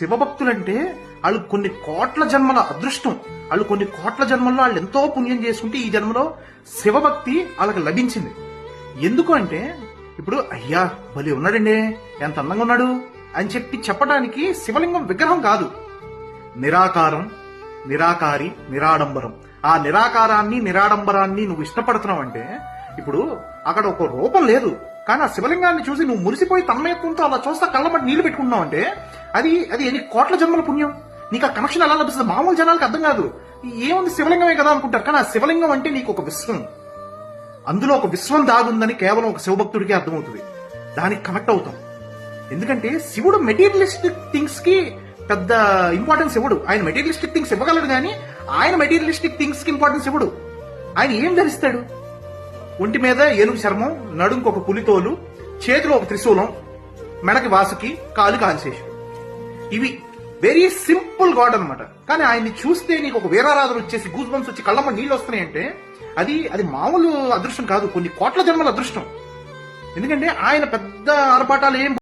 శివభక్తులంటే వాళ్ళు కొన్ని కోట్ల జన్మల అదృష్టం. వాళ్ళు కొన్ని కోట్ల జన్మల్లో వాళ్ళు ఎంతో పుణ్యం చేసుకుంటే ఈ జన్మలో శివభక్తి వాళ్ళకి లభించింది. ఎందుకు అంటే ఇప్పుడు అయ్యా బలి ఉన్నాడండి ఎంత అందంగా ఉన్నాడు అని చెప్పి చెప్పడానికి శివలింగం విగ్రహం కాదు. నిరాకారం నిరాకారి నిరాడంబరం. ఆ నిరాకారాన్ని నిరాడంబరాన్ని నువ్వు ఇష్టపడుతున్నావు అంటే ఇప్పుడు అక్కడ ఒక రూపం లేదు. కానీ ఆ శివలింగాన్ని చూసి నువ్వు మురిసిపోయి తన్మయత్వంతో అలా చూస్తా కళ్ళబట్టి నీళ్ళు పెట్టుకున్నావు అంటే అది అది ఎన్ని కోట్ల జన్మల పుణ్యం? నీకు ఆ కనెక్షన్ ఎలా లభిస్తుంది? మామూలు జనాలకు అర్థం కాదు. ఏముంది శివలింగమే కదా అనుకుంటారు కానీ ఆ శివలింగం అంటే నీకు ఒక విశ్వం. అందులో ఒక విశ్వం దాగుందని కేవలం ఒక శివభక్తుడికి అర్థమవుతుంది. దానికి కనెక్ట్ అవుతాం. ఎందుకంటే శివుడు మెటీరియలిస్టిక్ థింగ్స్కి పెద్ద ఇంపార్టెన్స్ ఇవ్వడు. ఆయన మెటీరియలిస్టిక్ థింగ్స్ ఇవ్వగలడు కానీ ఆయన మెటీరియలిస్టిక్ థింగ్స్కి ఇంపార్టెన్స్ ఇవ్వడు. ఆయన ఏం ధరిస్తాడు? ఒంటి మీద ఏనుగు చర్మం నడుంకు ఒక పులితోలు చేతిలో ఒక త్రిశూలం మెడకి వాసుకి కాలు కాల్చేసి ఇవి వెరీ సింపుల్ గాడ్ అనమాట కానీ ఆయన్ని చూస్తే నీకు ఒక వీరారాధన వచ్చేసి గూస్ బంప్స్ వచ్చి కళ్ళమ్మ నీళ్ళు వస్తున్నాయంటే అది అది మామూలు అదృష్టం కాదు. కొన్ని కోట్ల జన్మల అదృష్టం. ఎందుకంటే ఆయన పెద్ద ఆర్భాటాలు ఏం